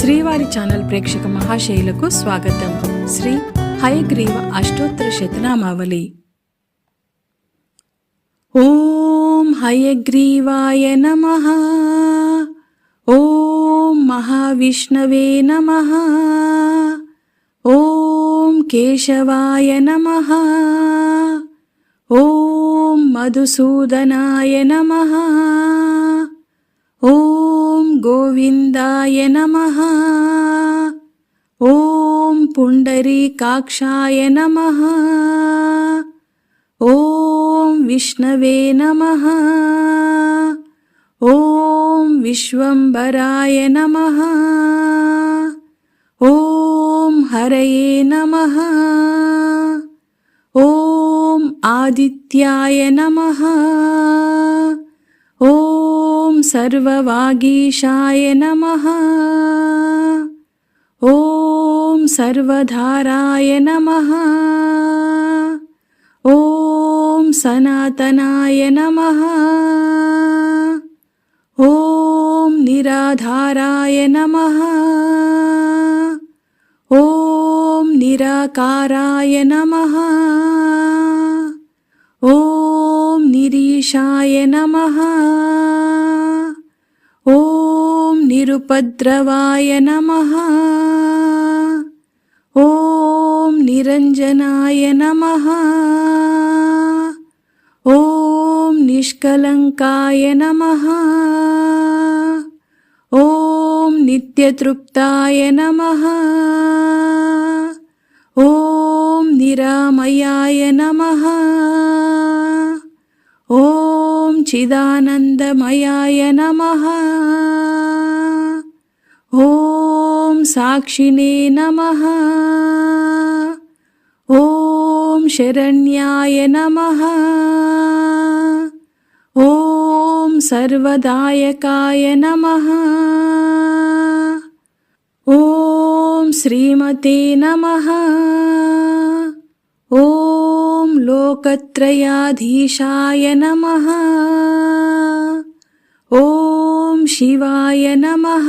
శ్రీవారి ఛానల్ ప్రేక్షక మహాశైలకు స్వాగతం. శ్రీ హయగ్రీవ అష్టోత్తర శతనామావళి. ఓం హయగ్రీవాయ నమ. ఓం మహావిష్ణవే నమ. ఓం కేశవాయ నమ. ఓం మధుసూదనాయ నమ. ॐ गोविन्दाय नमः। ॐ पुण्डरीकाक्षाय नमः। ॐ विष्णवे नमः। ॐ विश्वम्भराय नमः। ॐ हरये नमः। ॐ आदित्याय नमः सर्ववागीशाय नमः। ॐ सर्वधाराय नमः। ॐ सनातनाय नमः। ॐ निराधाराय नमः। ॐ निराकाराय नमः। ॐ निरीशाय नमः। निरुपद्रवाय नमः। ॐ निरञ्जनाय नमः। ॐ निष्कलङ्काय नमः। ॐ नित्यतृप्ताय नमः। ॐ निरामयाय नमः। ॐ चिदानन्दमयाय नमः ॐ साक्षिणे नमः। ॐ शरण्याय नमः। ॐ सर्वदायकाय नमः। ॐ श्रीमते नमः। ॐ लोकत्रयाधीशाय नमः ॐ शिवाय नमः।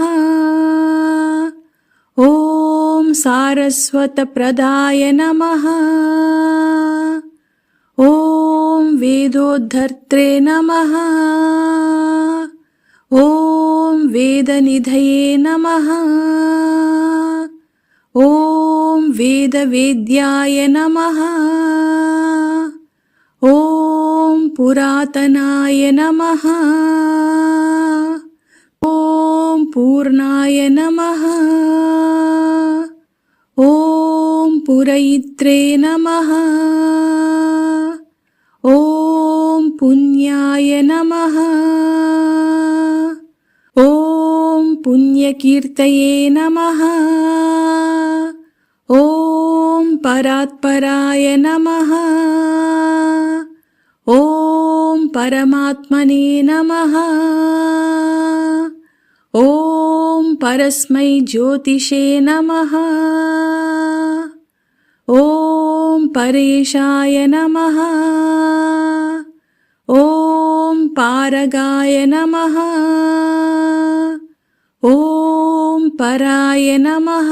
ॐ सारस्वतप्रदाय नमः। ॐ वेदोद्धर्त्रे नमः। ॐ वेदनिधये नमः। ॐ वेदवेद्याय नमः। ॐ पुरातनाय नमः ॐ पूर्णाय नमः ॐ पुरयित्रे नमः ॐ पुण्याय नमः ॐ पुण्यकीर्तये नमः ॐ परात्पराय नमः ॐ परमात्मने नमः। ॐ परस्मै ज्योतिषे नमः। ॐ परेशाय नमः। ॐ पारगाय नमः। ॐ पराय नमः।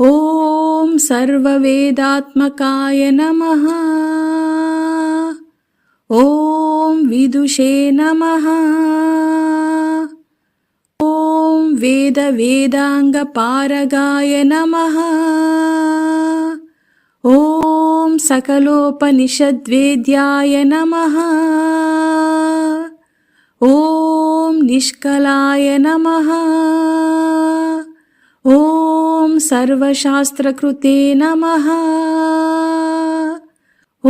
ॐ सर्ववेदात्मकाय नमः। ॐ विदुषे नमः। ॐ वेदवेदाङ्गपारगाय नमः। ॐ सकलोपनिषद्वेद्याय नमः। ॐ निष्कलाय नमः ॐ सर्वशास्त्रकृते नमः।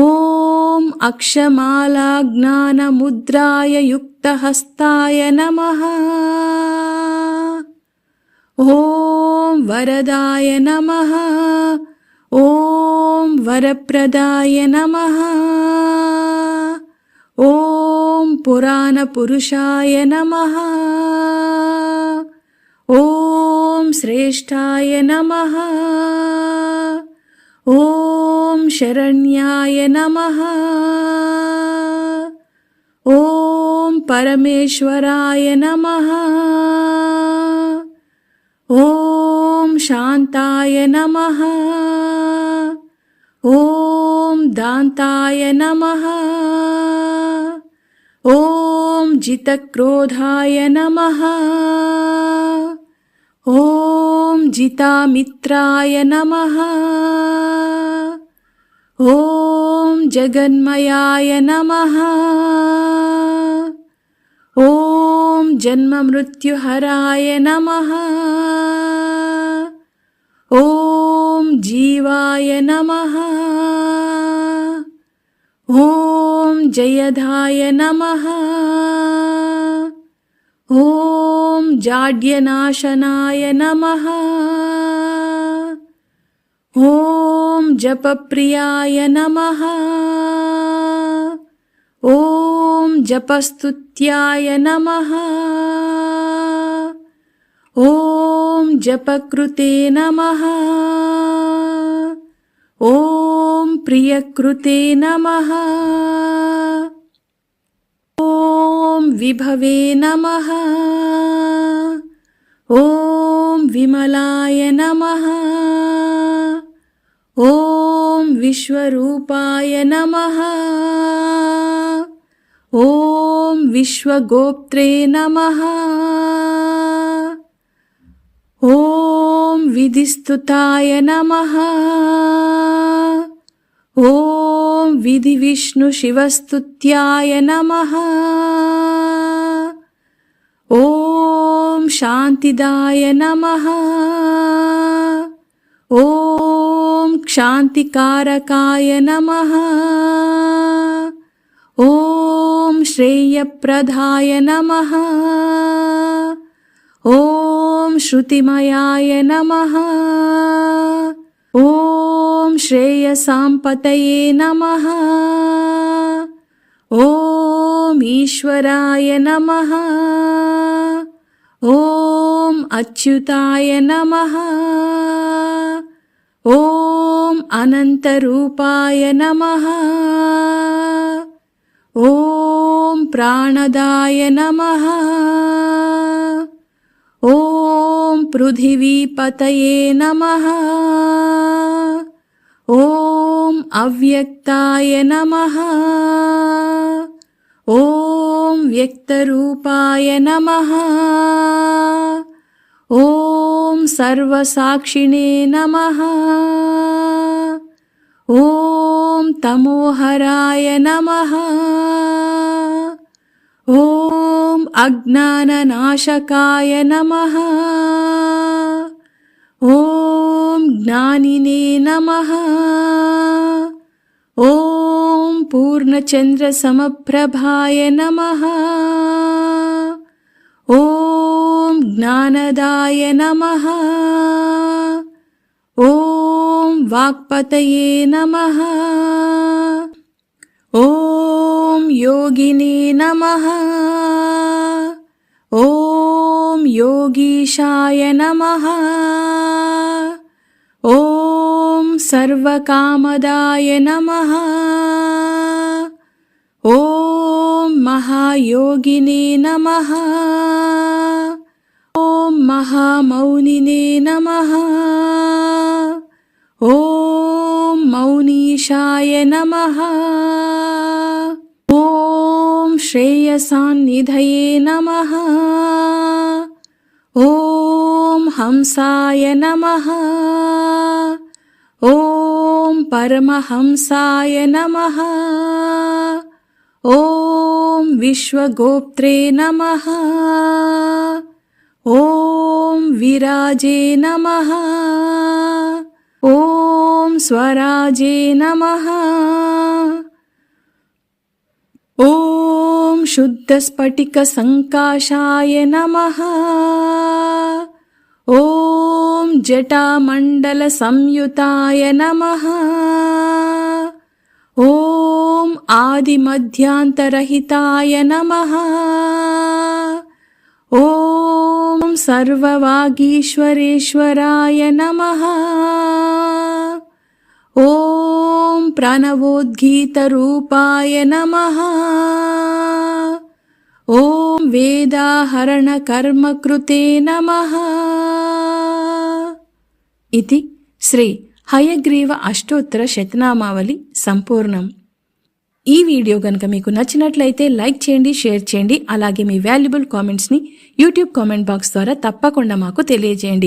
ॐ अक्षमालाज्ञानमुद्राय युक्तहस्ताय नमः। ॐ वरदाय नमः। ॐ वरप्रदाय नमः। ॐ पुराणपुरुषाय नमः ॐ श्रेष्ठाय नमः। ॐ शरण्याय नमः। ॐ परमेश्वराय नमः। ॐ शान्ताय नमः। ॐ दान्ताय नमः। ॐ जितक्रोधाय नमः ॐ जितामित्राय नमः। ॐ जगन्मयाय नमः। ॐ जन्ममृत्युहराय नमः। ॐ जीवाय नमः। ॐ जयधाय नमः ॐ जाड्यनाशनाय नमः। ॐ जपप्रियाय नमः। ॐ जपस्तुत्याय नमः। ॐ जपकृते नमः। ॐ प्रियकृते नमः विभवे नमः। ॐ विमलाय नमः। ॐ विश्वरूपाय नमः। ॐ विश्वगोप्त्रे नमः। ॐ विधिस्तुताय नमः। ॐ विधिविष्णुशिवस्तुत्याय नमः। ॐ शान्तिदाय नमः। ॐ क्षान्तिकारकाय नमः। ॐ श्रेयप्रदाय नमः। ॐ श्रुतिमयाय नमः। ॐ श्रेयसाम्पतये नमः। ॐ ईश्वराय नमः। ॐ अच्युताय नमः। ॐ अनन्तरूपाय नमः। ॐ प्राणदाय नमः। ॐ पृथिवीपतये नमः ॐ अव्यक्ताय नमः। ॐ व्यक्तरूपाय नमः। ॐ सर्वसाक्षिणे नमः। ॐ तमोहराय नमः। ॐ अज्ञाननाशकाय नमः ज्ञानिने नमः। ॐ पूर्णचन्द्रसमप्रभाय नमः। ॐ ज्ञानदाय नमः। ॐ वाक्पतये नमः। ॐ योगिने नमः। ॐ योगीशाय नमः सर्वकामदाय नमः। ॐ महायोगिने नमः। ॐ महामौनिने नमः। ॐ मौनीशाय नमः। ॐ श्रेयसान्निधये नमः। ॐ हंसाय नमः ॐ परमहंसाय नमः। ॐ विश्वगोप्त्रे नमः। ॐ विराजे नमः। ॐ स्वराजे नमः। ॐ शुद्धस्फटिकसङ्काशाय नमः। ॐ जटामण्डलसंयुताय नमः। ॐ आदिमध्यान्तरहिताय नमः। ॐ सर्ववागीश्वरेश्वराय नमः। ॐ प्रणवोद्गीतरूपाय नमः। ॐ वेदाहरणकर्मकृते नमः ఇది శ్రీ హయగ్రీవ అష్టోత్తర శతనామావళి సంపూర్ణం. ఈ వీడియో కనుక మీకు నచ్చినట్లయితే లైక్ చేయండి షేర్ చేయండి అలాగే మీ వాల్యుబుల్ కామెంట్స్ని యూట్యూబ్ కామెంట్ బాక్స్ ద్వారా తప్పకుండా మాకు తెలియజేయండి.